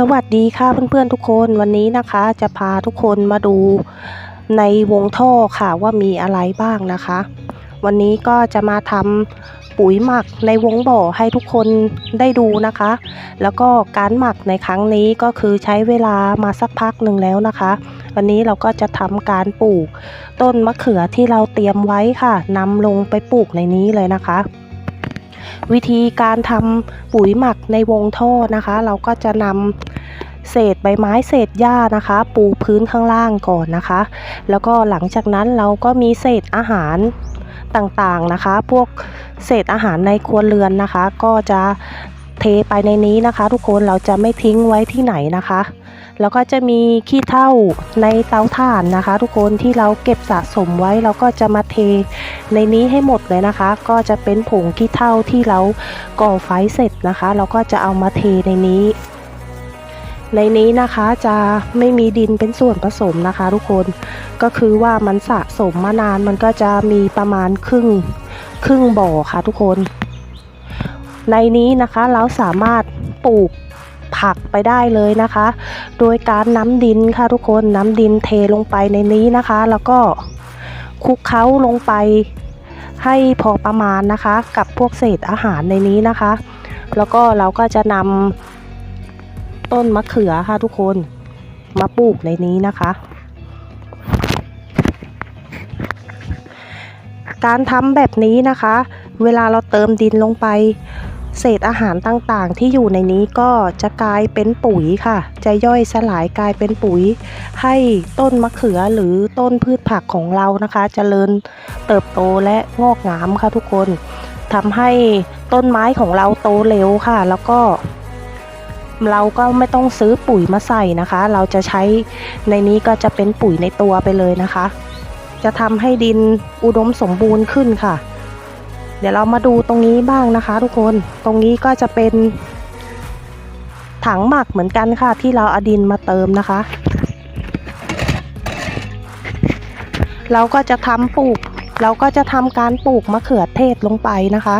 สวัสดีค่ะเพื่อนๆทุกคนวันนี้นะคะจะพาทุกคนมาดูในวงท่อค่ะว่ามีอะไรบ้างนะคะ วันนี้ก็จะมาทำปุ๋ยหมักในวงบ่อให้ทุกคนได้ดูนะคะ แล้วก็การหมักในครั้งนี้ก็คือใช้เวลามาสักพักหนึ่งแล้วนะคะ วันนี้เราก็จะทำการปลูก ต้นมะเขือที่เราเตรียมไว้ค่ะนำลงไปปลูกในนี้เลยนะคะ วิธีการทำปุ๋ยหมักในวงท่อนะคะ เราก็จะนำเศษใบไม้เศษหญ้านะคะ ปูพื้นข้างล่างก่อนนะคะ แล้วก็หลังจากนั้นเราก็มีเศษอาหารต่างๆนะคะ พวกเศษอาหารในครัวเรือนนะคะ ก็จะเทไปในนี้นะคะ ทุกคนเราจะไม่ทิ้งไว้ที่ไหนนะคะ แล้วก็จะมีขี้เถ้าในเตาถ่านนะคะ ทุกคนที่เราเก็บสะสมไว้เราก็จะมาเทในนี้ให้หมดเลยนะคะ ก็จะเป็นผงขี้เถ้าที่เราก่อไฟเสร็จนะคะ เราก็จะเอามาเทในนี้ ในนี้นะคะจะไม่มีดินเป็นส่วนผสมนะคะ ทุกคนก็คือว่ามันสะสมมานานมันก็จะมีประมาณครึ่งครึ่งบ่อค่ะทุกคน ในนี้นะคะเราสามารถปลูก ผักไปได้เลยนะคะ โดยการน้ำดินค่ะทุกคนน้ำดินเทลงไปในนี้นะคะ แล้วก็คลุกเคล้าลงไปให้พอประมาณนะคะ กับพวกเศษอาหารในนี้นะคะ แล้วก็เราก็จะนำต้นมะเขือค่ะทุกคนมาปลูกในนี้นะคะการทำแบบนี้นะคะ เวลาเราเติมดินลงไป เศษอาหารต่างๆ ที่อยู่ในนี้ก็จะกลายเป็นปุ๋ยค่ะ จะย่อยสลายกลายเป็นปุ๋ย ให้ต้นมะเขือหรือต้นพืชผักของเรานะคะจเจริญเติบโตและงอกงามค่ะทุกคนทำให้ต้นไม้ของเราโตเร็วค่ะ แล้วก็เราก็ไม่ต้องซื้อปุ๋ยมาใส่นะคะ เราจะใช้ในนี้ก็จะเป็นปุ๋ยในตัวไปเลยนะคะ จะทำให้ดินอุดมสมบูรณ์ขึ้นค่ะ เดี๋ยวเรามาดูตรงนี้บ้างนะคะ ทุกคน ตรงนี้ก็จะเป็นถังหมักเหมือนกันค่ะ ที่เราเอาดินมาเติมนะคะ เราก็จะทำปลูก เราก็จะทำการปลูกมะเขือเทศลงไปนะคะ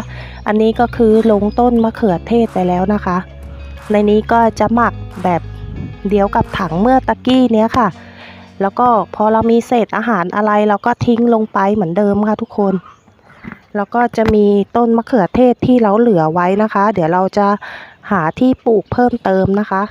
อันนี้ก็คือลงต้นมะเขือเทศไปแล้วนะคะ ในนี้ก็จะหมักแบบเดียวกับถังเมื่อตะกี้เนี้ยค่ะ แล้วก็พอเรามีเศษอาหารอะไรเราก็ทิ้งลงไปเหมือนเดิมค่ะทุกคน แล้วก็จะมีต้นมะเขือเทศที่เราเหลือไว้นะคะ เดี๋ยวเราจะหาที่ปลูกเพิ่มเติมนะคะ